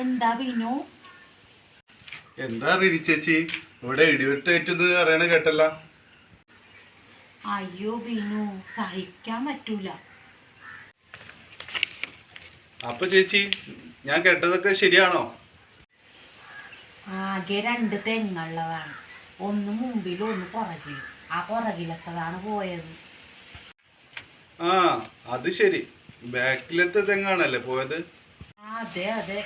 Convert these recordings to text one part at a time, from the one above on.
എന്താ ബിനു എന്താ റിനി ചേച്ചി? ഇവിടെ ഇടിവെട്ടേറ്റെന്ന് അറിയണ കേട്ടല്ല. അയ്യോ ബിനു സഹിക്കാൻ പറ്റൂല. അപ്പൊ ചേച്ചി ഞാൻ കേട്ടതൊക്കെ ശരിയാണോ? ആകെ രണ്ട് തെങ്ങുള്ളതാണ്. ഒന്ന് മുമ്പിലും ഒന്ന് പുറകിലും. ആ പുറകിലത്തതാണ് പോയത്. ആ അത് ശരി. ബാക്കിലത്തെ തെങ്ങാണല്ലേ പോയത്? അതെ അതെ.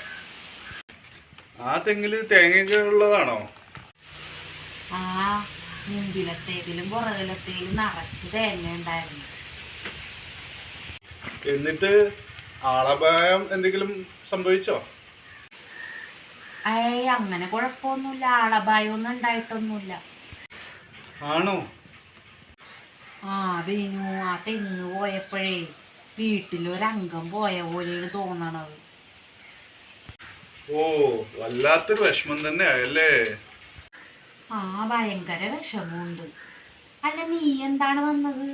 ആ തെങ്ങിൽ തേങ്ങയൊക്കെ ഉള്ളതാണോ? ആ മുമ്പിലത്തേതിലും പുറകിലത്തേലും നിറച്ച് തേങ്ങ ഉണ്ടായിരുന്നു. എന്നിട്ട് ആളപായം എന്തെങ്കിലും സംഭവിച്ചോ? ഏയ് അങ്ങനെ കുഴപ്പമൊന്നുമില്ല. ആളപായൊന്നും ഉണ്ടായിട്ടൊന്നുമില്ല. ആണോ? ആ വീണു ആ തെങ്ങ് പോയപ്പോഴേ വീട്ടിലൊരംഗം പോയ പോലെയാണ് തോന്നണത്. ഓ വല്ലാത്തൊരു വിഷമം തന്നെ ആയല്ലേ? ആ ഭയങ്കര വിഷമമുണ്ട്. അല്ല നീ എന്താണ് വന്നത്?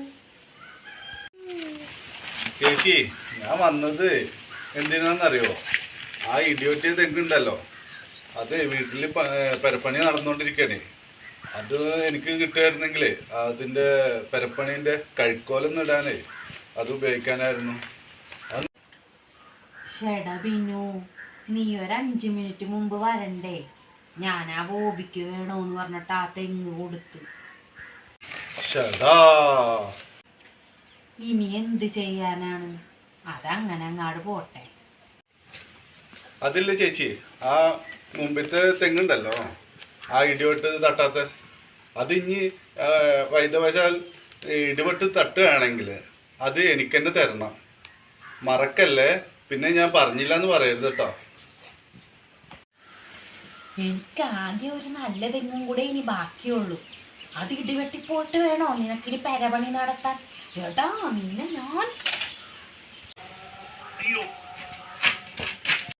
ചേച്ചി ഞാൻ വന്നത് എന്തിനാന്നറിയോ ആ ഇടിയൊറ്റിയ തെങ്ങുണ്ടല്ലോ. അത് വീട്ടിൽ പെരപ്പണി നടന്നുകൊണ്ടിരിക്കണേ അത് എനിക്ക് കിട്ടുമായിരുന്നെങ്കിൽ അതിന്റെ പെരപ്പണീന്റെ കഴിക്കോലൊന്നും ഇടാനേ അത് ഉപയോഗിക്കാനായിരുന്നു. ബിനു. നീ ഒരു അഞ്ച് മിനിറ്റ് മുമ്പ് വരണ്ടേ? ഞാൻ ആ ബോബിക്ക് വേണോന്ന് പറഞ്ഞിട്ട് ആ തെങ്ങ് കൊടുത്ത്. ഇനി എന്ത് ചെയ്യാനാണ്? അതങ്ങനെ അങ്ങാട് പോട്ടെ. അതില്ല ചേച്ചി ആ മുമ്പത്തെ തെങ്ങുണ്ടല്ലോ ആ ഇടിവെട്ട് തട്ടാത്ത? അത് ഇനി വൈദ്യവശാൽ ഇടിവെട്ട് തട്ടുകയാണെങ്കിൽ അത് എനിക്ക് തന്നെ തരണം. മറക്കല്ലേ? പിന്നെ ഞാൻ പറഞ്ഞില്ല എന്ന് പറയരുത് കേട്ടോ. എനിക്ക് ആകെ ഒരു നല്ല തെങ്ങും കൂടെ ഇനി ബാക്കിയുള്ളൂ. അത് ഇടിവെട്ടിപ്പോട്ട് വേണോ? നിനക്കിനി പെരപണി നടത്താൻ. എടാ നിന്നെ ഞാൻ